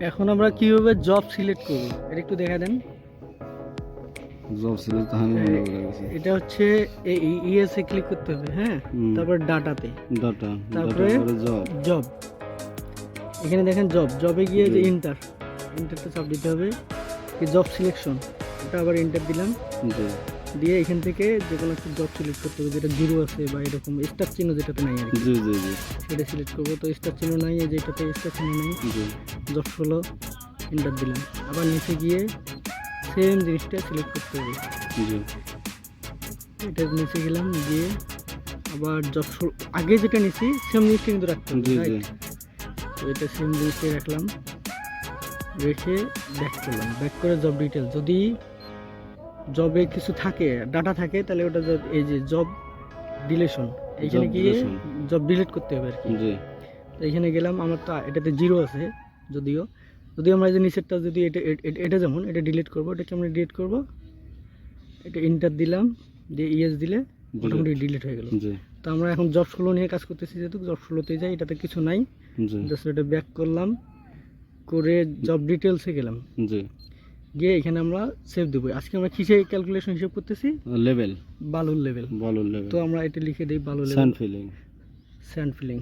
এখন আমরা কীভাবে জব সিলেক্ট করব? এটা একটু দেখা দেন। জব তো আমি করে এটা হচ্ছে এই ইএসএ ক্লিক করতে হবে হ্যাঁ? তারপর ডাটাতে ডাটা তারপরে? জব জব এখানে দেখেন জব জবে গিয়ে যে। ইন্টার ইন্টারটা চাপ দিতে হবে। এই জব সিলেকশন এটা আবার ইন্টার দিলাম। জি। দিয়ে এখান থেকে যে কোনো একটা জব সিলেক্ট করতে হবে যেটা জিরো আছে বা এরকম স্টার চিহ্ন যেটাতে নাই আর কি। জি জি জি। সেটা সিলেক্ট করব। তো স্টার চিহ্ন নাই এই যে এটাতে স্টার চিহ্ন নাই। জব ষোলো ইন্টার দিলাম। আবার নিচে গিয়ে সেম জিনিসটা সিলেক্ট করতে হবে। জি। এটা নিচে গেলাম গিয়ে আবার ষোলো আগে যেটা নিছি সেম জিনিসটা কিন্তু রাখতে হবে? তো এটা সেম জিনিসটাই রাখলাম। রেখে ব্যাক করলাম। ব্যাক করে জব ডিটেল যদি জবে কিছু থাকে ডাটা থাকে তাহলে ওটা এই যে জব ডিলেশন এইখানে গিয়ে জব ডিলিট করতে হবে আর কি। এখানে গেলাম আমার তো এটাতে জিরো আছে। যদিও যদি আমরা এই যে নিচেরটা যদি এটা এটা যেমন এটা ডিলিট করব এটাকে আমরা ডিলিট করব এটা ইন্টার দিলাম দিয়ে ইএস দিলে মোটামুটি ডিলিট হয়ে গেল। জি। তো আমরা এখন জব ষোলো নিয়ে কাজ করতেছি যেহেতু জব যাই এটাতে কিছু নাই। জি। জাস্ট এটা ব্যাক করলাম করে জব ডিটেলসে গেলাম। জি। গিয়ে এখানে আমরা সেভ দেবো। আজকে আমরা কিসে ক্যালকুলেশন হিসেব করতেছি? লেভেল বালুর লেভেল বালুর লেভেল তো আমরা এটা লিখে দিই বালুর level sand filling sand filling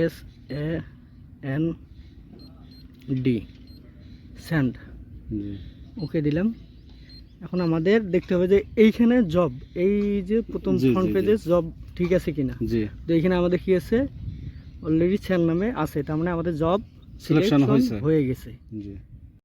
S A N D sand okay দিলাম। এখন আমাদের দেখতে হবে যে এইখানে জব এই যে প্রথম ফ্রন্ট। পেজে জব ঠিক আছে কিনা। তো এইখানে আমাদের কি আছে? অলরেডি স্যান্ড নামে আছে তার মানে আমাদের জব সিলেকশন। হয়ে গেছে।